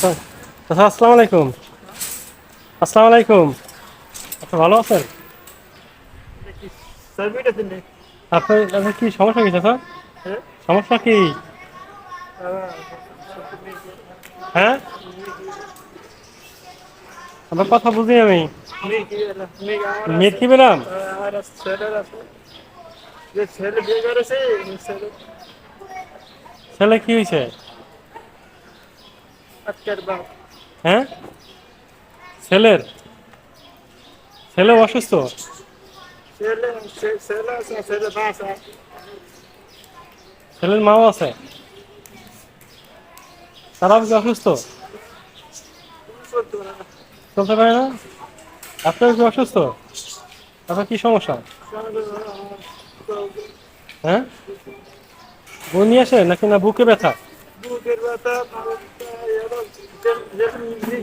চাচা চাচা আসসালামু আলাইকুম। আসসালামু আলাইকুম। আচ্ছা ভালো আছেন? আপনার আপনার কি সমস্যা কি চাচা? হ্যাঁ? সমস্যা কি? হ্যাঁ? আমার কথা বুঝি আমি। মেথি ছেলের ছেলে কি হয়েছে? হ্যাঁ? ছেলের? ছেলে অসুস্থ? ছেলের মাও আছে? তারাও কি অসুস্থ? চলতে পারে না? আপনার কি অসুস্থ? আপনার কি সমস্যা? হ্যাঁ? নিয়ে আসে নাকি না বুকে ব্যথা? বুকের ব্যথা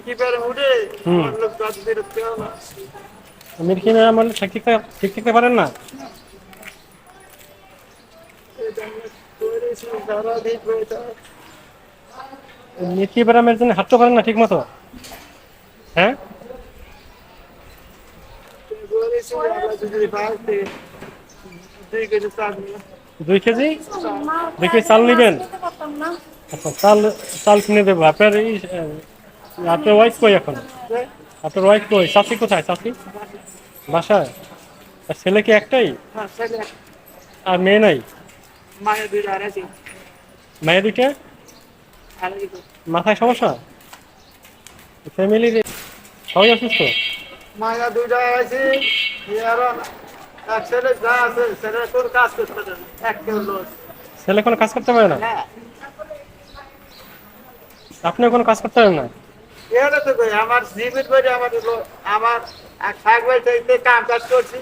কি পারে উঠে হুম। আমার লোক কাজ বেরোতে হবে না? মেডিকেল মানে ঠিক থাকতে পারেন না হাঁটতে পারেন না ঠিক মতো? হ্যাঁ? দুই কেজি? দুই কেজি চাল নেবেন? আচ্ছা চাল চাল কিনে দেবো। আপনার এই আপনার ওয়াইফ কই এখন? আপনার ওয়াইফ কই? চাষি কোথায় চাষি বাসায়? আর ছেলে কি একটাই? হ্যাঁ আর মেয়ে নাই? মেয়ে দুইটা। মাথায় সমস্যা? ফ্যামিলির সবাই অসুস্থ? মায়া দুইটা আছে ছেলে যা আছে ছেলে কোন কাজ করতে পারে এক ছেলে কোনো কাজ করতে পারে না? হ্যাঁ আপনিও কোনো কাজ করতে পারেন না? এটা তো কই আমার জীবিত করে আমার আমার এক শাক ভাই কাম কাজ করছি।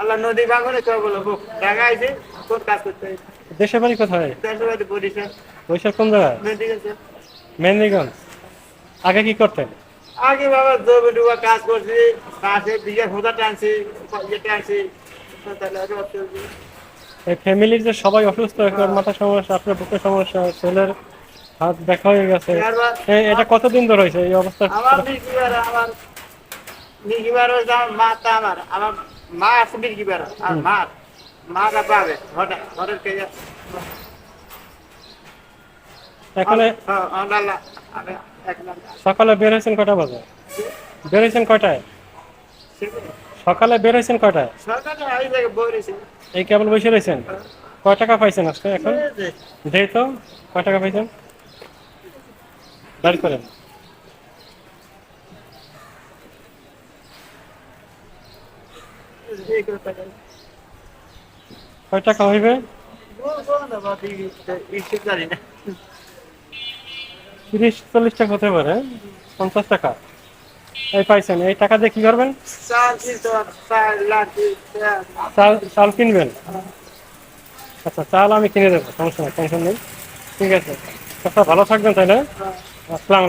আল্লাহ নদী ভাঙনে কেউ বলো বুক ডাঙাইছি কোন কাজ করতে হয়? দেশের বাড়ি কোথায়? দেশের বাড়ি বরিশাল। বৈশাখ কোন গেছে মেহেন্দিগঞ্জ। আগে কি করতেন? আগে বাবা জমি ডুবা কাজ করছি পাশে বিঘা খোঁজা টানছি ইয়ে টানছি। এই ফ্যামিলির যে সবাই অসুস্থ একবার মাথা সমস্যা আপনার বুকের সমস্যা ছেলের হাত দেখা হয়ে গেছে। এটা কতদিন ধরে হয়েছে এই অবস্থা? আমার মির্গিবার আমার মির্গিবার হচ্ছে আমার আমার। আমার মা আছে মির্গিবার আর মা মারা পাবে হঠাৎ কে এখানে হ্যাঁ, একদম সকালে বের হয়েছেন কটা বাজে? বের হয়েছেন কয়টায় সকালে বের হয়েছেন কয়টায় এই এই কেবল বসে রয়েছেন? কয় টাকা পাইছেন আজকে এখন? দেই তো কয় টাকা পাইছেন? বের করেন কয় টাকা হইবে? না তিরিশ, চল্লিশ টাকা হতে পারে, পঞ্চাশ টাকা। এই পাইছেন, এই টাকা দিয়ে কি করবেন? চাল কিনবেন? আচ্ছা চাল আমি কিনে দেবো, সমস্যা নেই, টেনশন নেই। ঠিক আছে। আচ্ছা ভালো থাকবেন তাহলে আসসালামু